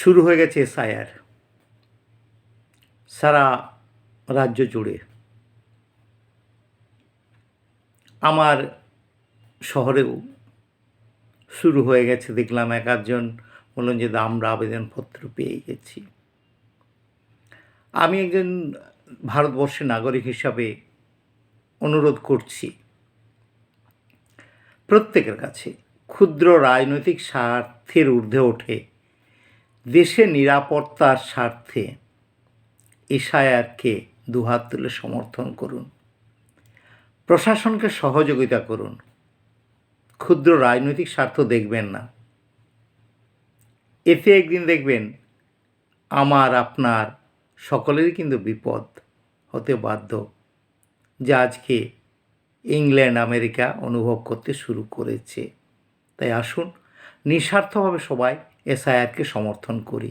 শুরু হয়ে গেছে এসআইআর। সারা রাজ্য জুড়ে। আমার শহরেও শুরু হয়ে গেছে। দেখলাম এক আধজন বললেন যে, আমরা আবেদনপত্র পেয়ে গেছি। আমি একজন ভারতবর্ষের নাগরিক হিসাবে অনুরোধ করছি, প্রত্যেকের কাছে ক্ষুদ্র রাজনৈতিক স্বার্থের ঊর্ধ্বে ওঠে দেশের নিরাপত্তার স্বার্থে এসআইআরকে দুহাত তুলে সমর্থন করুন। প্রশাসনকে সহযোগিতা করুন। ক্ষুদ্র রাজনৈতিক স্বার্থ দেখবেন না। এতে একদিন দেখবেন আমার, আপনার সকলেরই কিন্তু বিপদ হতে বাধ্য। যা আজকে ইংল্যান্ড, আমেরিকা অনুভব করতে শুরু করেছে। তাই আসুন, নিঃস্বার্থভাবে সবাই এসআইআরকে সমর্থন করি।